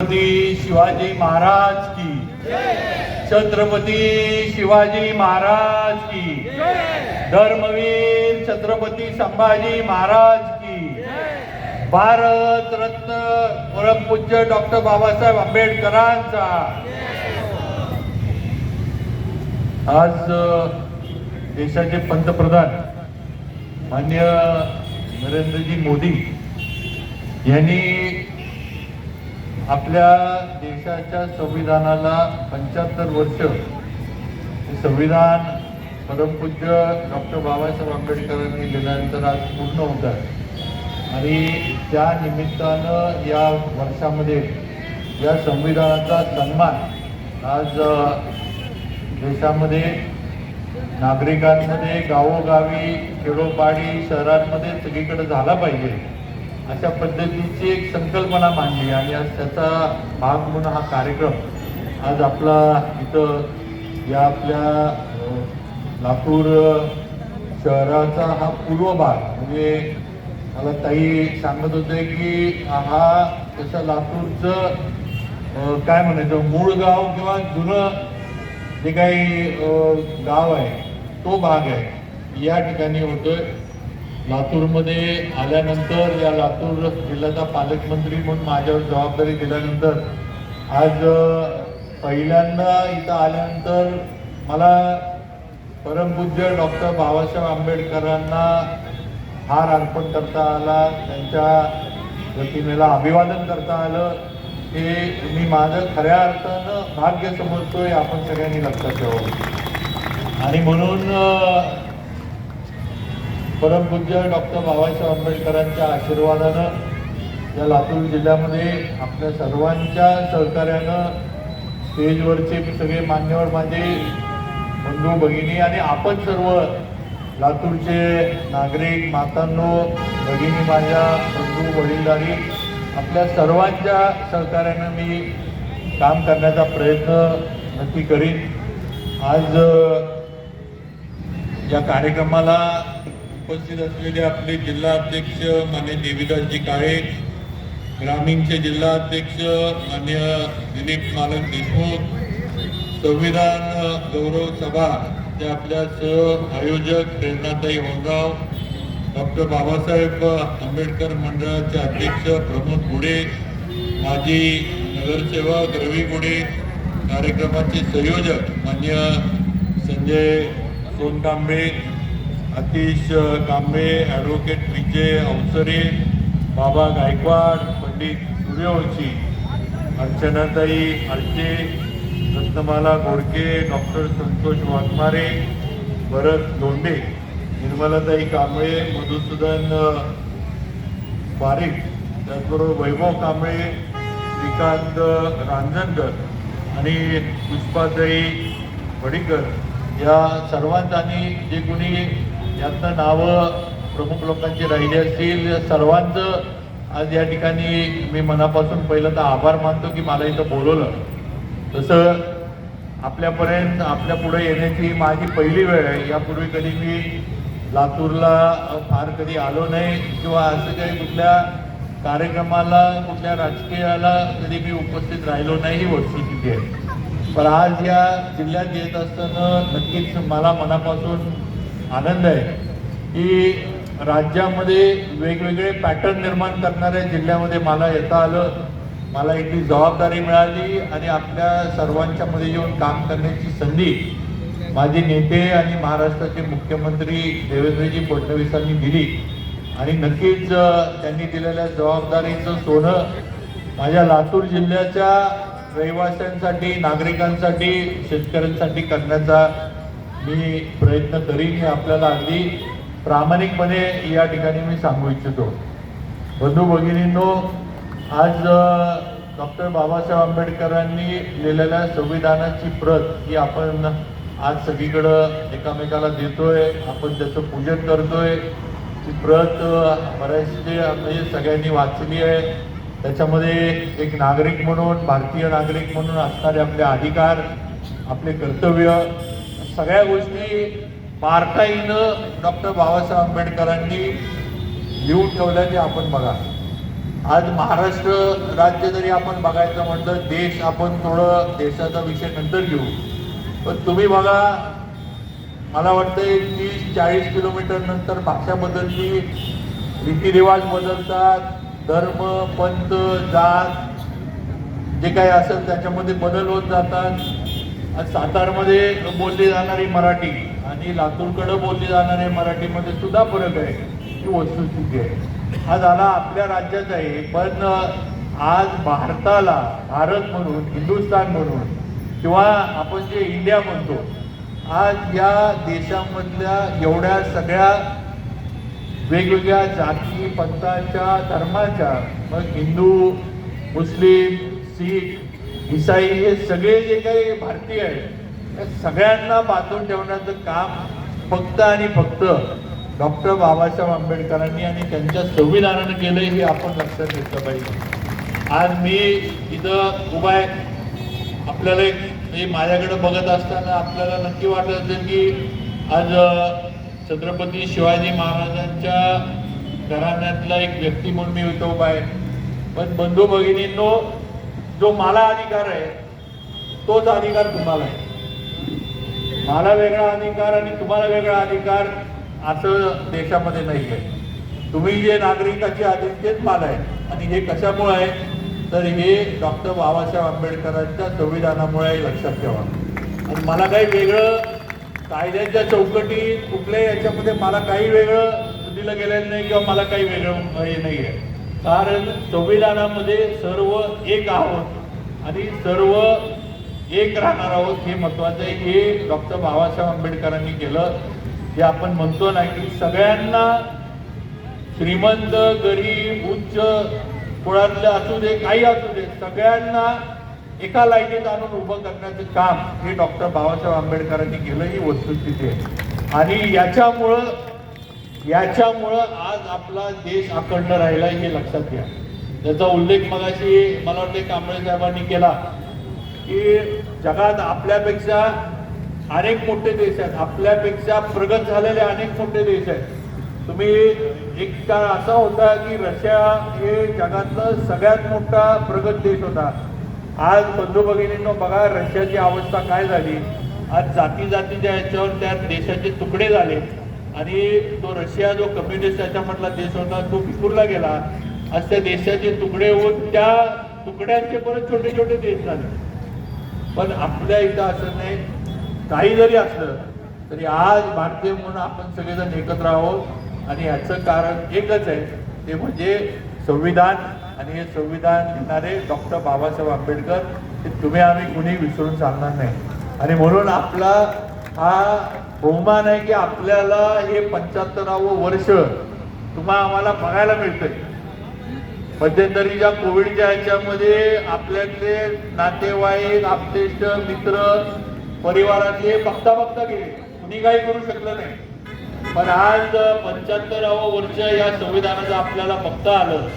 छत्रपती शिवाजी महाराज की छत्रपती शिवाजी महाराज की धर्मवीर छत्रपती संभाजी महाराज की भारत रत्न परमपूज्य डॉक्टर बाबासाहेब आंबेडकरांचा आज देशाचे पंतप्रधान मान्य नरेंद्रजी मोदी यांनी आपल्या देशाच्या संविधानाला पंच्याहत्तर वर्ष संविधान परमपूज्य डॉक्टर बाबासाहेब आंबेडकरांनी दिल्यानंतर आज पूर्ण होत आहे. आणि त्या निमित्तानं या वर्षामध्ये या संविधानाचा सन्मान आज देशामध्ये नागरिकांमध्ये गावोगावी खेडोपाडी शहरांमध्ये सगळीकडे झाला पाहिजे. अशा पद्धतीची एक संकल्पना मांडली आणि आज त्याचा भाग म्हणून हा कार्यक्रम आज आपला इथं या आपल्या लातूर शहराचा हा पूर्व भाग. म्हणजे मला ताई सांगत होते की हा तसं लातूरचं काय म्हणायचं मूळ गाव किंवा जुनं जे काही गाव आहे तो भाग आहे. या ठिकाणी होतोय. लातूरमध्ये आल्यानंतर या लातूर जिल्ह्याचा पालकमंत्री म्हणून माझ्यावर जबाबदारी दिल्यानंतर आज पहिल्यांदा इथं आल्यानंतर मला परमपूज्य डॉक्टर बाबासाहेब आंबेडकरांना हार अर्पण करता आला त्यांच्या प्रतिमेला अभिवादन करता आलं. हे मी माझं खऱ्या अर्थानं भाग्य समजतोय आपण सगळ्यांनी लक्षात ठेवावं. आणि म्हणून परमपूज्य डॉक्टर बाबासाहेब आंबेडकरांच्या आशीर्वादानं या लातूर जिल्ह्यामध्ये आपल्या सर्वांच्या सहकार्यानं स्टेजवरचे सगळे मान्यवर माझे बंधू भगिनी आणि आपण सर्व लातूरचे नागरिक मातांनो भगिनी माझ्या बंधू वडीलधारी आपल्या सर्वांच्या सहकार्यानं मी काम करण्याचा प्रयत्न नक्की करीन. आज या कार्यक्रमाला उपस्थित असलेले आपले जिल्हा अध्यक्ष मान्य देवीदासजी काळे ग्रामीणचे जिल्हा अध्यक्ष मान्य दिलीप मालक देशमुख संविधान गौरव सभा ते आपल्या सह आयोजक प्रेरणाताई होगाव डॉक्टर बाबासाहेब आंबेडकर मंडळाचे अध्यक्ष प्रमोद गुडे माजी नगरसेवक रवी गुडे कार्यक्रमाचे संयोजक मान्य संजय सोनकांबे अतिश कांबे ॲडव्होकेट विजय अवसरे बाबा गायकवाड पंडित सूर्यवंशी अर्चनाताई आळचे रत्नमाला गोडके डॉक्टर संतोष वाघमारे भरत लोंढे निर्मलाताई कांबळे मधुसूदन पारिक त्याचबरोबर वैभव कांबळे श्रीकांत रांजणकर आणि पुष्पाताई वडीकर. या सर्वांनी जे कोणी यातनं नावं प्रमुख लोकांची राहिली असतील सर्वांचं आज या ठिकाणी मी मनापासून पहिलं तर आभार मानतो की मला इथं बोलवलं. तसं आपल्यापर्यंत आपल्या पुढे येण्याची माझी पहिली वेळ आहे. यापूर्वी कधी मी लातूरला फार कधी आलो नाही किंवा असं काही कुठल्या कार्यक्रमाला कुठल्या राजकीयाला कधी मी उपस्थित राहिलो नाही ही वस्तुस्थिती आहे पण आज या जिल्ह्यात येत असताना नक्कीच मला मनापासून आनंद आहे. की राज्यामध्ये वेगवेगळे पॅटर्न निर्माण करणाऱ्या जिल्ह्यामध्ये मला येता आलं मला इथली जबाबदारी मिळाली आणि आपल्या सर्वांच्या मध्ये येऊन काम करण्याची संधी माझे नेते आणि महाराष्ट्राचे मुख्यमंत्री देवेंद्रजी फडणवीसांनी दिली. आणि नक्कीच त्यांनी दिलेल्या जबाबदारीचं सोनं माझ्या लातूर जिल्ह्याच्या रहिवाशांसाठी नागरिकांसाठी शेतकऱ्यांसाठी करण्याचा मी प्रयत्न करीन हे आपल्याला अगदी प्रामाणिकपणे या ठिकाणी मी सांगू इच्छितो. बंधू भगिनींनो आज डॉक्टर बाबासाहेब आंबेडकरांनी लिहिलेल्या संविधानाची प्रत ही आपण आज सगळीकडं एकामेकाला देतोय आपण त्याचं पूजन करतोय. ती प्रत बऱ्याचशे म्हणजे सगळ्यांनी वाचली आहे. त्याच्यामध्ये एक नागरिक म्हणून भारतीय नागरिक म्हणून असणारे आपले अधिकार आपले कर्तव्य सगळ्या गोष्टी बारकाईनं डॉक्टर बाबासाहेब आंबेडकरांनी लिहून ठेवल्याचे आपण बघा. आज महाराष्ट्र राज्य जरी आपण बघायचं म्हटलं देश आपण थोडं देशाचा विषय नंतर घेऊ. पण तुम्ही बघा मला वाटतंय तीस चाळीस किलोमीटर नंतर भाषा बदलली रीतिरिवाज बदलतात धर्म पंथ जात जे काही असेल त्याच्यामध्ये बदल होत जातात. आज सातारमध्ये बोलली जाणारी मराठी आणि लातूरकडं बोलली जाणारी मराठीमध्ये सुद्धा फरक आहे. ही वस्तुस्थिती आहे. हा झाला आपल्या राज्यात आहे पण आज भारताला भारत म्हणून हिंदुस्थान म्हणून किंवा आपण जे इंडिया म्हणतो आज या देशामधल्या एवढ्या सगळ्या वेगवेगळ्या जाती पंथाच्या धर्माच्या मग हिंदू मुस्लिम शीख इसाई हे सगळे जे काही भारतीय आहेत त्या सगळ्यांना बांधून ठेवण्याचं काम फक्त आणि फक्त डॉक्टर बाबासाहेब आंबेडकरांनी आणि त्यांच्या संविधानानं केलं हे आपण लक्षात घेतलं पाहिजे. आज मी इथं उभा आहे. आपल्याला एक म्हणजे माझ्याकडे बघत असताना आपल्याला नक्की वाटत असेल की आज छत्रपती शिवाजी महाराजांच्या घराण्यातला एक व्यक्ती म्हणून मी इथं उभा आहे. पण बंधू भगिनींनो जो मला अधिकार आहे तोच अधिकार तुम्हाला आहे. मला वेगळा अधिकार आणि तुम्हाला वेगळा अधिकार असं देशामध्ये नाही आहे तुम्ही जे नागरिकाचे आदेश तेच मला आहे आणि हे कशामुळे आहे तर हे डॉक्टर बाबासाहेब आंबेडकरांच्या संविधानामुळे लक्षात ठेवा. आणि मला काही वेगळं कायद्याच्या चौकटीत कुठल्याही याच्यामध्ये मला काही वेगळं दिलं गेलेलं नाही किंवा मला काही वेगळं हे नाही आहे कारण संविधानामध्ये सर्व एक आहोत आणि सर्व एक राहणार आहोत हे महत्वाचं आहे. हे डॉक्टर बाबासाहेब आंबेडकरांनी केलं. जे आपण म्हणतो ना की सगळ्यांना श्रीमंत गरीब उच्च कुळातलं असू दे काही असू दे सगळ्यांना एका लाईनीत आणून उभं करण्याचं काम हे डॉक्टर बाबासाहेब आंबेडकरांनी केलं. ही वस्तुस्थिती आहे. आणि याच्यामुळं याच्यामुळं आज आपला देश अखंड राहिला हे लक्षात घ्या. त्याचा उल्लेख मगाशी मला वाटते कांबळे साहेबांनी केला की जगात आपल्यापेक्षा अनेक मोठे देश आहेत. आपल्यापेक्षा प्रगत झालेले अनेक मोठे देश आहेत. तुम्ही एक काळ असा होता की रशिया हे जगातलं सगळ्यात मोठा प्रगत देश होता. आज बंधू भगिनींनो बघा रशियाची अवस्था काय झाली? आज जाती जातीच्या याच्यावर त्या देशाचे तुकडे झाले. आणि तो रशिया जो कम्युनिस्ट म्हटला देश होता तो विखुरला गेला. आज त्या देशाचे तुकडे होऊन त्या तुकड्यांचे परत छोटे छोटे देश झाले. पण आपल्या इथं असं नाही. काही जरी असलं तरी आज भारतीय म्हणून आपण सगळेजण एकत्र आहोत. आणि याचं कारण एकच आहे ते म्हणजे संविधान. आणि हे संविधान लिहिणारे डॉक्टर बाबासाहेब आंबेडकर हे तुम्ही आम्ही कुणी विसरून चालणार नाही. आणि म्हणून आपला हा बहुमान आहे की आपल्याला हे पंच्याहत्तरावं वर्ष तुम्हा आम्हाला बघायला मिळतंय. म्हणजे मध्यंतरीच्या कोविडच्या ह्याच्यामध्ये आपल्यातले नातेवाईक आपतेष्ट मित्र परिवारातले बघता बघता गेले. कुणी काही करू शकलं नाही. पण आज पंच्याहत्तरावं वर्ष या संविधानाचं आपल्याला बघता आलं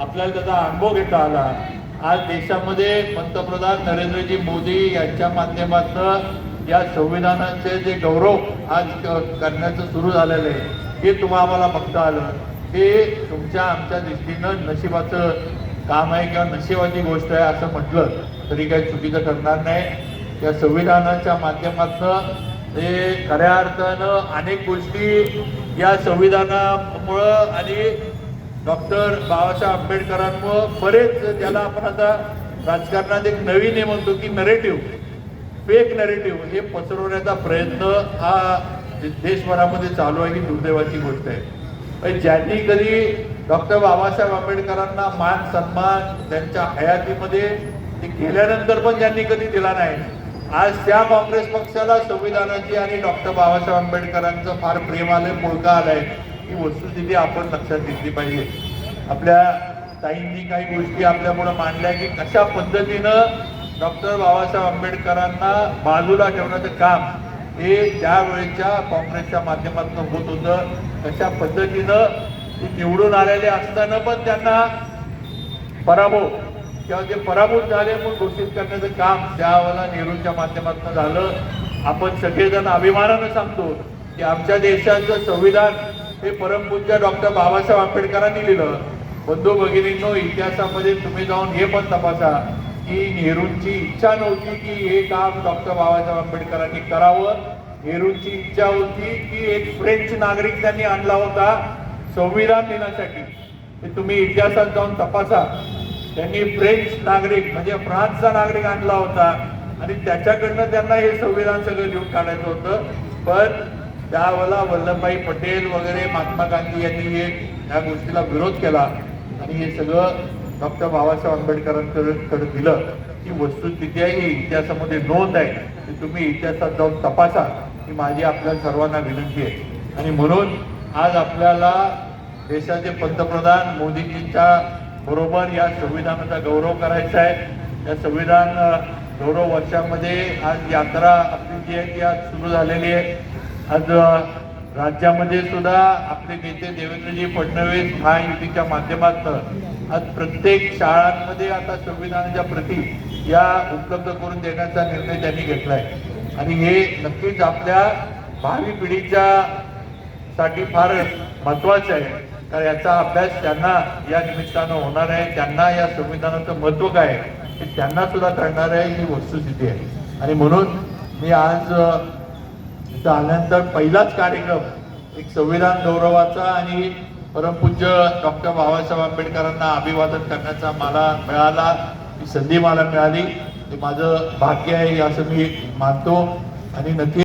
आपल्याला त्याचा अनुभव घेता आला. आज देशामध्ये पंतप्रधान नरेंद्रजी मोदी यांच्या माध्यमातून या संविधानाचे जे गौरव आज करण्याचं सुरू झालेलं आहे हे तुम्हा आम्हाला बघता आलं. हे तुमच्या आमच्या दृष्टीनं नशिबाचं काम आहे किंवा नशिबाची गोष्ट आहे असं म्हटलं तरी काही चुकीचं ठरणार नाही. या संविधानाच्या माध्यमातून हे खऱ्या अर्थानं अनेक गोष्टी या संविधानामुळं आणि डॉक्टर बाबासाहेब आंबेडकरांमुळं बरेच ज्याला आपण आता राजकारणात एक नवीन हे म्हणतो की नरेटिव्ह फेक नरेटिव्ह हे पसरवण्याचा प्रयत्न हा देशभरामध्ये चालू आहे ही दुर्दैवाची गोष्ट आहे. पण ज्यांनी कधी डॉक्टर बाबासाहेब आंबेडकरांना मान सन्मान त्यांच्या हयातीमध्ये ते गेल्यानंतर पण ज्यांनी कधी दिला नाही आज त्या काँग्रेस पक्षाला संविधानाची आणि डॉक्टर बाबासाहेब आंबेडकरांचं फार प्रेम आलंय मुळका आलाय ही वस्तुस्थिती आपण लक्षात घेतली पाहिजे. आपल्या ताईंनी काही गोष्टी आपल्यामुळं मांडल्या की कशा पद्धतीनं डॉक्टर बाबासाहेब आंबेडकरांना बाजूला ठेवण्याचं काम हे त्यावेळेच्या काँग्रेसच्या माध्यमातून होत होतं तशा पद्धतीनं ते निवडून आलेले असताना पण त्यांना पराभव किंवा ते पराभूत झाले म्हणून घोषित करण्याचं काम त्यावेळेला नेहरूंच्या माध्यमातून झालं आपण सगळेजण अभिमानानं सांगतो की आमच्या देशाचं संविधान हे परमपूज्य डॉक्टर बाबासाहेब आंबेडकरांनी लिहिलं. बंधू भगिनींनो इतिहासामध्ये तुम्ही जाऊन हे पण तपासा. की नेहरूंची इच्छा नव्हती की हे काम डॉक्टर बाबासाहेब आंबेडकरांनी करावं. नेहरूंची इच्छा होती की एक फ्रेंच नागरिक त्यांनी आणला होता संविधान देण्यासाठी ते तुम्ही इतिहासात जाऊन तपासा. त्यांनी फ्रेंच नागरिक म्हणजे फ्रान्सचा नागरिक आणला होता. आणि त्याच्याकडनं त्यांना हे संविधान सगळं लिहून काढायचं होतं. पण त्यावेळेला वल्लभभाई पटेल वगैरे महात्मा गांधी यांनी हे या गोष्टीला विरोध केला. आणि हे सगळं डॉक्टर बाबासाहेब आंबेडकरांकडे दिलं की वस्तू आहे इतिहासामध्ये नोंद आहे की तुम्ही इतिहासात जाऊन तपासा. ही माझी आपल्या सर्वांना विनंती आहे. आणि म्हणून आज आपल्याला देशाचे पंतप्रधान मोदीजींच्या बरोबर या संविधानाचा गौरव करायचा आहे. या संविधान गौरव वर्षामध्ये आज यात्रा आपली जी आहे ती आज सुरू झालेली आहे. आज राज्यामध्ये सुद्धा आपले नेते देवेंद्रजी फडणवीस महायुतीच्या माध्यमातून आज प्रत्येक शाळांमध्ये आता संविधानाच्या प्रती या उपलब्ध करून देण्याचा निर्णय त्यांनी घेतलाय. आणि हे नक्कीच आपल्या भावी पिढीच्या साठी फार महत्वाचं आहे. कारण याचा अभ्यास त्यांना या निमित्तानं होणार आहे. त्यांना या संविधानाचं महत्त्व काय आहे हे त्यांना सुद्धा कळणार आहे. ही वस्तुस्थिती आहे. आणि म्हणून मी आज आल्यानंतर पहिलाच कार्यक्रम एक संविधान गौरवाचा आणि परमपूज्य डॉक्टर बाबासाहेब आंबेडकरांना अभिवादन करण्याचा मला मिळाला. ही संधी मला मिळाली. हे माझं भाग्य आहे असं मी मानतो. आणि नक्की